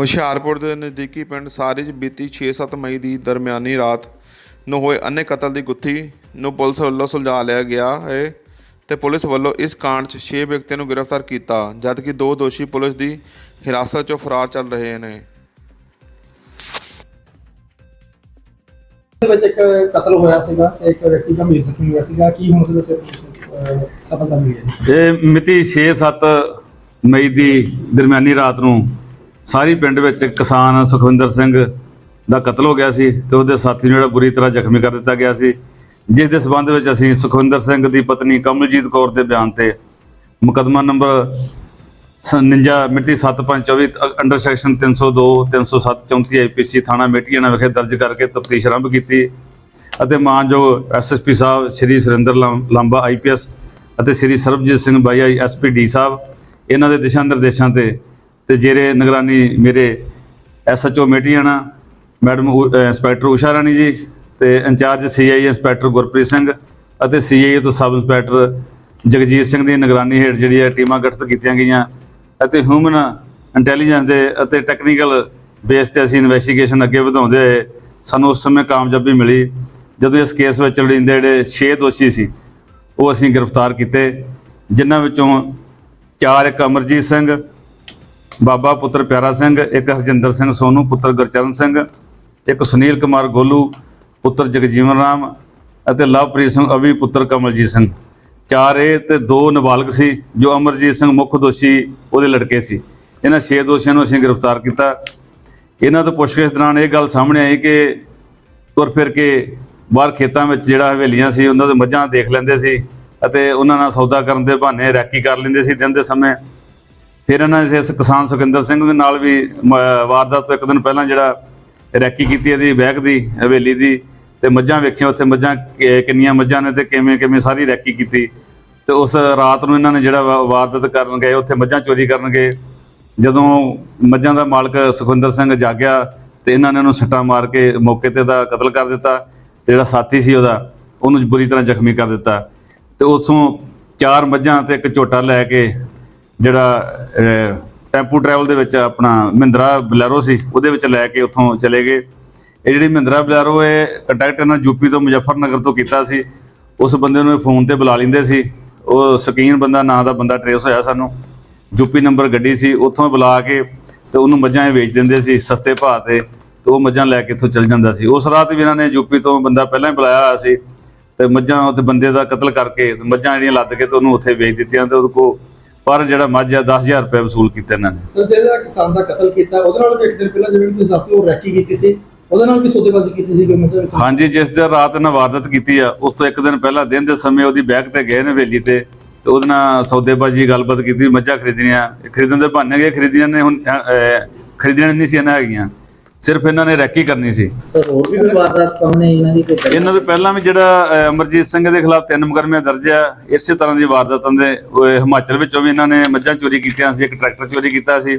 ਹੁਸ਼ਿਆਰਪੁਰ ਦੇ ਨਜ਼ਦੀਕੀ ਪਿੰਡ ਸਾਰੀ 'ਚ ਬੀਤੀ 6-7 ਮਈ ਦੀ ਦਰਮਿਆਨੀ ਰਾਤ ਨੂੰ ਹੋਏ ਅੰਨੇ ਕਤਲ ਦੀ ਗੁੱਥੀ ਨੂੰ ਪੁਲਿਸ ਵੱਲੋਂ ਸੁਲਝਾ ਲਿਆ ਗਿਆ ਹੈ ਤੇ ਪੁਲਿਸ ਵੱਲੋਂ ਇਸ ਕਾਂਡ 'ਚ 6 ਵਿਅਕਤੀਆਂ ਨੂੰ ਗ੍ਰਿਫਤਾਰ ਕੀਤਾ ਜਦਕਿ ਦੋ ਦੋਸ਼ੀ ਪੁਲਿਸ ਦੀ ਹਿਰਾਸਤ 'ਚੋਂ ਫਰਾਰ ਚੱਲ ਰਹੇ ਨੇ ਦੇ ਵਿੱਚ ਇੱਕ ਕਤਲ ਹੋਇਆ ਸੀਗਾ ਤੇ ਇੱਕ ਵਿਅਕਤੀ ਗੰਭੀਰ ਜ਼ਖਮੀ ਹੋਇਆ ਸੀਗਾ ਕੀ ਹੁਣ ਉਹਦੇ ਵਿੱਚ ਸਫਲਤਾ ਮਿਲੀ ਹੈ ਜੀ? ਇਹ ਮਿਤੀ 6-7 ਮਈ ਦੀ ਦਰਮਿਆਨੀ ਰਾਤ ਨੂੰ ਸਾਰੀ ਪਿੰਡ ਵਿੱਚ ਕਿਸਾਨ ਸੁਖਵਿੰਦਰ ਸਿੰਘ ਦਾ ਕਤਲ ਹੋ ਗਿਆ ਸੀ ਤੇ ਉਹਦੇ ਸਾਥੀ ਨੂੰ ਜਿਹੜਾ ਬੁਰੀ ਤਰ੍ਹਾਂ ਜ਼ਖਮੀ ਕਰ ਦਿੱਤਾ ਗਿਆ ਸੀ, ਜਿਸ ਦੇ ਸਬੰਧ ਵਿੱਚ ਅਸੀਂ ਸੁਖਵਿੰਦਰ ਸਿੰਘ ਦੀ ਪਤਨੀ ਕਮਲਜੀਤ ਕੌਰ ਦੇ ਬਿਆਨ ਤੇ ਮੁਕੱਦਮਾ ਨੰਬਰ 59 ਮਿਤੀ 7524 ਅੰਡਰ ਸੈਕਸ਼ਨ 302 307 34 ਆਈਪੀਸੀ ਥਾਣਾ ਮੇਟੀਆਣਾ ਵਿਖੇ ਦਰਜ ਕਰਕੇ ਤਫਤੀਸ਼ ਆਰੰਭ ਕੀਤੀ ਅਤੇ ਮਾਨਯੋਗ ਐਸਐਸਪੀ ਸਾਹਿਬ ਸ਼੍ਰੀ ਸੁਰਿੰਦਰ ਲੰ- ਲਾਂਬਾ ਆਈਪੀਐਸ ਅਤੇ ਸ਼੍ਰੀ ਸਰਬਜੀਤ ਸਿੰਘ ਬਾਈ ਬਾਈਆਈ ਐਸਪੀਡੀ ਸਾਹਿਬ ਇਹਨਾਂ ਦੇ ਦਿਸ਼ਾ ਨਿਰਦੇਸ਼ਾਂ ਤੇ ਤੇ ਜਿਹੜੇ ਨਿਗਰਾਨੀ ਮੇਰੇ ਐਸਐਚਓ ਮੇਟੀਆਣਾ ਮੈਡਮ ਉ- ਅਹ, ਇੰਸਪੈਕਟਰ ਊਸ਼ਾ ਰਾਣੀ ਜੀ ਤੇ incharge CI inspector Gurpreet Singh ਅਤੇ ਸੀਆਈ ਤੋਂ ਸਬ ਇੰਸਪੈਕਟਰ ਜਗਜੀਤ ਸਿੰਘ ਦੀ ਨਿਗਰਾਨੀ ਹੇਠ ਜਿਹੜੀ ਹੈ ਟੀਮਾਂ ਗਠਿਤ ਕੀਤੀਆਂ ਗਈਆਂ ਅਤੇ ਹਿਊਮਨ ਇੰਟੈਲੀਜੈਂਸ ਦੇ ਅਤੇ ਟੈਕਨੀਕਲ ਬੇਸ ਤੇ ਅਸੀਂ ਇਨਵੈਸਟੀਗੇਸ਼ਨ ਅੱਗੇ ਵਧਾਉਂਦੇ ਹੋਏ ਸਾਨੂੰ ਉਸ ਸਮੇਂ ਕਾਮਯਾਬੀ ਮਿਲੀ ਜਦੋਂ ਇਸ ਕੇਸ ਵਿੱਚ ਲੜਿੰਦੇ ਜਿਹੜੇ 6 ਦੋਸ਼ੀ ਸੀ, ਉਹ ਅਸੀਂ ਗ੍ਰਿਫਤਾਰ ਕੀਤੇ, ਜਿਨ੍ਹਾਂ ਵਿੱਚੋਂ ਚਾਰ ਇੱਕ ਅਮਰਜੀਤ ਸਿੰਘ ਬਾਬਾ ਪੁੱਤਰ ਪਿਆਰਾ ਸਿੰਘ, ਇੱਕ ਹਰਜਿੰਦਰ ਸਿੰਘ ਸੋਨੂ, ਪੁੱਤਰ ਗੁਰਚਰਨ ਸਿੰਘ, ਇੱਕ ਸੁਨੀਲ ਕੁਮਾਰ ਗੋਲੂ, ਪੁੱਤਰ ਜਗਜੀਵਨ ਰਾਮ ਅਤੇ ਲਵਪ੍ਰੀਤ ਸਿੰਘ ਅਵੀ ਪੁੱਤਰ ਕਮਲਜੀਤ ਸਿੰਘ। ਚਾਰ ਇਹ ਤੇ ਦੋ ਨਾਬਾਲਗ ਸੀ, ਜੋ ਅਮਰਜੀਤ ਸਿੰਘ ਮੁੱਖ ਦੋਸ਼ੀ ਉਹਦੇ ਲੜਕੇ ਸੀ। ਇਹਨਾਂ ਛੇ ਦੋਸ਼ੀਆਂ ਨੂੰ ਅਸੀਂ ਗ੍ਰਿਫਤਾਰ ਕੀਤਾ। ਇਹਨਾਂ ਤੋਂ ਪੁੱਛਗਿੱਛ ਦੌਰਾਨ ਇਹ ਗੱਲ ਸਾਹਮਣੇ ਆਈ ਕਿ ਤੁਰ ਫਿਰ ਕੇ ਬਾਹਰ ਖੇਤਾਂ ਵਿੱਚ ਜਿਹੜਾ ਹਵੇਲੀਆਂ ਸੀ, ਉਹਨਾਂ ਦੇ ਮੱਝਾਂ ਦੇਖ ਲੈਂਦੇ ਸੀ ਅਤੇ ਉਹਨਾਂ ਨਾਲ ਸੌਦਾ ਕਰਨ ਦੇ ਬਹਾਨੇ ਰੈਕੀ ਕਰ ਲੈਂਦੇ ਸੀ ਦਿਨ ਦੇ ਸਮੇਂ। ਫਿਰ ਇਹਨਾਂ ਨੇ ਇਸ ਕਿਸਾਨ ਸੁਖਿੰਦਰ ਸਿੰਘ ਦੇ ਨਾਲ ਵੀ ਵਾਰਦਾਤ ਤੋਂ ਇੱਕ ਦਿਨ ਪਹਿਲਾਂ ਜਿਹੜਾ ਰੈਕੀ ਕੀਤੀ ਇਹਦੀ ਬੈਗ ਦੀ, ਹਵੇਲੀ ਦੀ, ਤੇ ਮੱਝਾਂ ਵੇਖੀਆਂ, ਉੱਥੇ ਮੱਝਾਂ ਕਿ- ਕਿੰਨੀਆਂ ਮੱਝਾਂ ਨੇ ਤੇ ਕਿਵੇਂ ਕਿਵੇਂ ਸਾਰੀ ਰੈਕੀ ਕੀਤੀ। ਤੇ ਉਸ ਰਾਤ ਨੂੰ ਇਹਨਾਂ ਨੇ ਜਿਹੜਾ ਵਾ- ਵਾਰਦਾਤ ਕਰਨ ਗਏ, ਉੱਥੇ ਮੱਝਾਂ ਚੋਰੀ ਕਰਨ ਗਏ। ਜਦੋਂ ਮੱਝਾਂ ਦਾ ਮਾਲਕ ਸੁਖਵਿੰਦਰ ਸਿੰਘ ਜਾਗਿਆ, ਤੇ ਇਹਨਾਂ ਨੇ ਉਹਨੂੰ ਸੱਟਾਂ ਮਾਰ ਕੇ ਮੌਕੇ ਤੇ ਦਾ ਕਤਲ ਕਰ ਦਿੱਤਾ, ਤੇ ਜਿਹੜਾ ਸਾਥੀ ਸੀ ਉਹਦਾ, ਉਹਨੂੰ ਬੁਰੀ ਤਰ੍ਹਾਂ ਜ਼ਖਮੀ ਕਰ ਦਿੱਤਾ। ਤੇ ਉਥੋਂ ਚਾਰ ਮੱਝਾਂ ਤੇ ਇੱਕ ਝੋਟਾ ਲੈ ਕੇ ਜਿਹੜਾ ਟੈਂਪੂ ਟਰੈਵਲ ਦੇ ਵਿੱਚ ਆਪਣਾ ਮਹਿੰਦਰਾ ਬਲੈਰੋ ਸੀ, ਉਹਦੇ ਵਿੱਚ ਲੈ ਕੇ ਉੱਥੋਂ ਚਲੇ ਗਏ। ਇਹ ਜਿਹੜੀ ਮਹਿੰਦਰਾ ਬਲੈਰੋ ਇਹ ਕੰਟੈਕਟ ਇਹਨਾਂ ਯੂਪੀ ਤੋਂ, ਮੁਜ਼ੱਫਰਨਗਰ ਤੋਂ ਕੀਤਾ ਸੀ। ਉਸ ਬੰਦੇ ਨੂੰ ਇਹ ਫੋਨ ਤੇ ਬੁਲਾ ਲੈਂਦੇ ਸੀ। ਉਹ ਸਕੀਨ ਬੰਦਾ, ਨਾਂ ਦਾ ਬੰਦਾ ਟਰੇਸ ਹੋਇਆ ਸਾਨੂੰ। ਯੂਪੀ ਨੰਬਰ ਗੱਡੀ ਸੀ, ਉੱਥੋਂ ਬੁਲਾ ਕੇ ਤੇ ਉਹਨੂੰ ਮੱਝਾਂ ਇਹ ਵੇਚ ਦਿੰਦੇ ਸੀ, ਸਸਤੇ ਭਾਅ ਤੇ ਤੇ ਉਹ ਮੱਝਾਂ ਲੈ ਕੇ ਇੱਥੋਂ ਚੱਲ ਜਾਂਦਾ ਸੀ। ਉਸ ਰਾਤ ਵੀ ਇਹਨਾਂ ਨੇ ਯੂਪੀ ਤੋਂ ਬੰਦਾ ਪਹਿਲਾਂ ਹੀ ਬੁਲਾਇਆ ਹੋਇਆ ਸੀ ਤੇ ਮੱਝਾਂ ਉੱਥੇ ਬੰਦੇ ਦਾ ਕਤਲ ਕਰਕੇ ਮੱਝਾਂ ਜਿਹੜੀਆਂ ਲੱਦ ਕੇ ਤੇ ਉਹਨੂੰ ਉੱਥੇ ਵੇਚ ਦਿੱਤੀਆਂ ਤੇ ਉਹਦੇ ਕੋ ਪਰ ਜਿਹੜਾ ਮੱਝ ਆ 10000 ਰੁਪਏ ਵਸੂਲ ਕੀਤਾ ਇਹਨਾਂ ਨੇ। ਸਰ ਜਿਹੜਾ ਕਿਸਾਨ ਦਾ ਕਤਲ ਕੀਤਾ ਉਹਦੇ ਨਾਲ ਵੀ ਇੱਕ ਦਿਨ ਪਹਿਲਾਂ ਜਿਵੇਂ ਤੁਸੀਂ ਦੱਸਦੇ ਹੋ ਰੈਕੀ ਕੀਤੀ ਸੀ ਉਹਦੇ ਨਾਲ ਵੀ ਸੌਦੇਬਾਜ਼ੀ ਕੀਤੀ ਸੀ ਕੋਈ ਮਤਲਬ ਹਾਂਜੀ ਜਿਸ ਦਿਨ ਰਾਤ ਇਹਨਾਂ ਵਾਰਦਾਤ ਕੀਤੀ ਆ ਉਸ ਤੋਂ ਇੱਕ ਦਿਨ ਪਹਿਲਾਂ ਦਿਨ ਦੇ ਸਮੇਂ ਉਹਦੀ ਬੈਗ ਤੇ ਗਏ ਨੇ ਹਵੇਲੀ ਤੇ ਤੇ ਉਹਦੇ ਨਾਲ ਸੌਦੇਬਾਜੀ ਗੱਲਬਾਤ ਕੀਤੀ ਮੱਝਾਂ ਖਰੀਦਣੀਆਂ ਖਰੀਦਣ ਦੇ ਬਹਾਨੇ ਗਏ ਖਰੀਦੀਆਂ ਨੇ ਹੁਣ ਖਰੀਦਣੀਆਂ ਨਹੀਂ ਸੀ ਇਹਨਾਂ ਹੈਗੀਆਂ। ਸਿਰਫ ਇਹਨਾਂ ਨੇ ਰੈਕੀ ਕਰਨੀ ਸੀ। ਸਰ ਹੋਰ ਵੀ ਕੋਈ ਵਾਰਦਾਤ ਸਾਹਮਣੇ ਇਹਨਾਂ ਦੀ ਕੋਈ ਇਹਨਾਂ ਦੇ ਪਹਿਲਾਂ ਵੀ ਜਿਹੜਾ ਅਮਰਜੀਤ ਸਿੰਘ ਦੇ ਖਿਲਾਫ ਤਿੰਨ ਮੁਕੱਦਮੇ ਦਰਜ ਆ ਇਸੇ ਤਰ੍ਹਾਂ ਦੀ ਵਾਰਦਾਤਾਂ ਦੇ ਹਿਮਾਚਲ ਵਿੱਚੋਂ ਵੀ ਇਹਨਾਂ ਨੇ ਮੱਝਾਂ ਚੋਰੀ ਕੀਤੀਆਂ ਸੀ ਇੱਕ ਟਰੈਕਟਰ ਚੋਰੀ ਕੀਤਾ ਸੀ।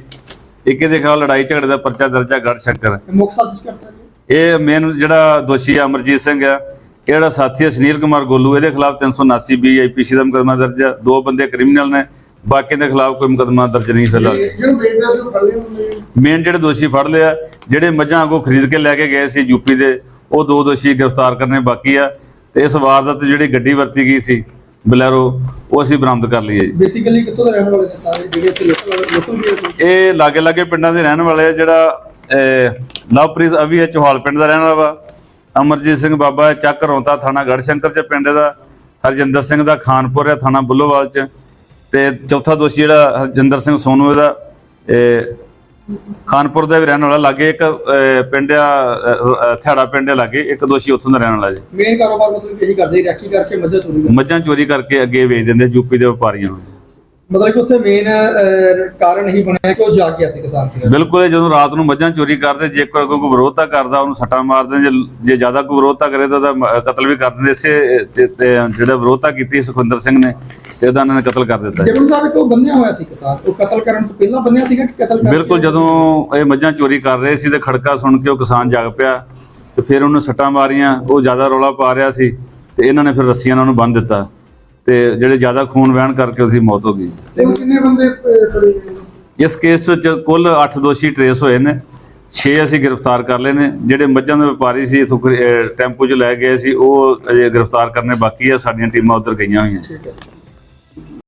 ਇੱਕ ਇਹਦੇ ਖਿਲਾਫ ਲੜਾਈ ਝਗੜੇ ਦਾ ਪਰਚਾ ਦਰਜ ਆ ਗੜ ਸ਼ੰਕਰ। ਮੁੱਖ ਸਾਜ਼ਿਸ਼ ਕਰਤਾ ਜੀ? ਇਹ ਮੇਨ ਜਿਹੜਾ ਦੋਸ਼ੀ ਆ ਅਮਰਜੀਤ ਸਿੰਘ ਆ ਇਹ ਜਿਹੜਾ ਸਾਥੀ ਆ ਸੁਨੀਲ ਕੁਮਾਰ ਗੋਲੂ ਇਹਦੇ ਖਿਲਾਫ 379 ਬੀ ਆਈਪੀਸੀ ਦਾ ਮੁਕੱਦਮਾ ਦਰਜ ਆ। ਦੋ ਬੰਦੇ ਕ੍ਰਿਮੀਨਲ ਨੇ ਬਾਕੀ ਦੇ ਖਿਲਾਫ ਕੋਈ ਮੁਕੱਦਮਾ ਦਰਜ ਨਹੀਂ ਫਿਲਹਾਲ ਜਿਹਨੂੰ ਵੇਚਦਾ ਸੀ ਉਹ ਫੜ ਲਿਆ ਉਹਨੇ ਮੇਨ ਜਿਹੜੇ ਦੋਸ਼ੀ ਫੜ ਲਿਆ ਜਿਹੜੇ ਮੱਝਾਂ ਅੱਗੋਂ ਖਰੀਦ ਕੇ ਲੈ ਕੇ ਗਏ ਸੀ ਯੂਪੀ ਦੇ ਉਹ ਦੋ ਦੋਸ਼ੀ ਗ੍ਰਿਫਤਾਰ ਕਰਨੇ ਬਾਕੀ ਆ ਤੇ ਇਸ ਵਾਰਦਾਤ ਜਿਹੜੀ ਗੱਡੀ ਵਰਤੀ ਗਈ ਸੀ ਬਲੈਰੋ ਉਹ ਅਸੀਂ ਬਰਾਮਦ ਕਰ ਲਈ ਹੈ ਜੀ। ਬੇਸਿਕਲੀ ਕਿੱਥੋਂ ਦੇ ਰਹਿਣ ਵਾਲੇ ਨੇ ਸਾਰੇ ਜਿਹੜੇ ਇੱਥੇ ਲੋਕਲ ਇਹ ਲਾਗੇ ਲਾਗੇ ਪਿੰਡਾਂ ਦੇ ਰਹਿਣ ਵਾਲੇ ਆ ਜਿਹੜਾ ਲਵਪ੍ਰੀਤ ਅਵੀ ਹੈ ਚੋਹਾਲ ਪਿੰਡ ਦਾ ਰਹਿਣ ਵਾਲਾ ਵਾ। ਅਮਰਜੀਤ ਸਿੰਘ ਬਾਬਾ ਚੱਕ ਰੌਂਤਾ ਥਾਣਾ ਗੜਸ਼ੰਕਰ ਚ ਪਿੰਡ ਦਾ ਹਰਜਿੰਦਰ ਸਿੰਘ ਦਾ ਖਾਨਪੁਰ ਹੈ ਥਾਣਾ ਬੁੱਲੋਵਾਲ ਚ। ਤੇ ਚੌਥਾ ਦੋਸ਼ੀ ਜਿਹੜਾ ਹਰਜਿੰਦਰ ਸਿੰਘ ਸੋਨੂ ਇਹਦਾ ਇਹ, ਖਾਨਪੁਰ ਦਾ ਰਹਿਣ ਵਾਲਾ ਲਾਗੇ ਇੱਕ ਪਿੰਡ ਆ ਥਿਆੜਾ ਪਿੰਡ ਹੈ ਲਾਗੇ ਇੱਕ ਦੋਸ਼ੀ ਉੱਥੋਂ ਦਾ ਰਹਿਣ ਵਾਲਾ ਜੀ। ਮੇਨ ਕਾਰੋਬਾਰ ਮਤਲਬ ਇਹੀ ਕਰਦੇ ਰੈਕੀ ਕਰਕੇ ਮੱਝਾਂ ਚੋਰੀ ਕਰਦੇ। ਮੱਝਾਂ ਚੋਰੀ ਕਰਕੇ ਅੱਗੇ ਵੇਚ ਦਿੰਦੇ ਯੂਪੀ ਦੇ ਵਪਾਰੀਆਂ ਨੂੰ। ਮਤਲਬ ਕਿ ਉੱਥੇ ਮੇਨ ਕਾਰਨ ਇਹੀ ਬਣਿਆ ਕਿ ਉਹ ਜਾਗ ਗਿਆ ਸੀ ਕਿਸਾਨ ਸੀ ਬਿਲਕੁਲ ਜਦੋਂ ਰਾਤ ਨੂੰ ਮੱਝਾਂ ਚੋਰੀ ਕਰਦੇ ਜੇ ਕੋਈ ਕੋਈ ਵਿਰੋਧਤਾ ਕਰਦਾ ਉਹਨੂੰ ਸੱਟਾਂ ਮਾਰਦੇ ਜੇ ਜੇ ਜ਼ਿਆਦਾ ਕੋਈ ਵਿਰੋਧਤਾ ਕਰੇ ਤਾਂ ਕਤਲ ਵੀ ਕਰ ਦਿੰਦੇ। ਇਸੇ ਜਿਹੜਾ ਵਿਰੋਧਤਾ ਕੀਤੀ ਸੁਖਵਿੰਦਰ ਸਿੰਘ ਨੇ ਤੇ ਉਹਦਾ ਨੇ ਕਤਲ ਕਰ ਦਿੱਤਾ ਜਬਨ ਸਾਹਿਬ ਇੱਕ ਉਹ ਬੰਨਿਆ ਹੋਇਆ ਸੀ ਕਿਸਾਨ ਉਹ ਕਤਲ ਕਰਨ ਤੋਂ ਪਹਿਲਾਂ ਬੰਨਿਆ ਸੀਗਾ ਕਿ ਕਤਲ ਕਰਕੇ ਬਿਲਕੁਲ ਜਦੋਂ ਇਹ ਮੱਝਾਂ ਚੋਰੀ ਕਰ ਰਹੇ ਸੀ ਤੇ ਖੜਕਾ ਸੁਣ ਕੇ ਉਹ ਕਿਸਾਨ ਜਾਗ ਪਿਆ ਤੇ ਫਿਰ ਉਹਨੂੰ ਸੱਟਾਂ ਮਾਰੀਆਂ ਉਹ ਜ਼ਿਆਦਾ ਰੌਲਾ ਪਾ ਰਿਹਾ ਸੀ ਤੇ ਇਹਨਾਂ ਨੇ ਫਿਰ ਰੱਸੀਆਂ ਨਾਲ ਉਹਨੂੰ ਬੰਨ੍ਹ ਦਿੱਤਾ ਤੇ ਜਿਹੜੇ ਜ਼ਿਆਦਾ ਖੂਨ ਵਹਿਣ ਕਰਕੇ ਉਹਦੀ ਮੌਤ ਹੋ ਗਈ। ਤੇ ਕਿੰਨੇ ਬੰਦੇ ਫੜੇ ਗਏ? ਇਸ ਕੇਸ ਵਿੱਚ ਕੁੱਲ 8 ਦੋਸ਼ੀ ਟਰੇਸ ਹੋਏ ਨੇ 6 ਅਸੀਂ ਗ੍ਰਿਫਤਾਰ ਕਰ ਲਏ ਨੇ ਜਿਹੜੇ ਮੱਝਾਂ ਦੇ ਵਪਾਰੀ ਸੀ ਇਥੋਂ ਟੈਂਪੂ 'ਚ ਲੈ ਗਏ ਸੀ ਉਹ ਅਜੇ ਗ੍ਰਿਫਤਾਰ ਕਰਨੇ ਬਾਕੀ ਆ ਸਾਡੀਆਂ ਟੀਮਾਂ ਉੱਧਰ ਗਈਆਂ ਹੋਈਆਂ। ਠੀਕ ਹੈ।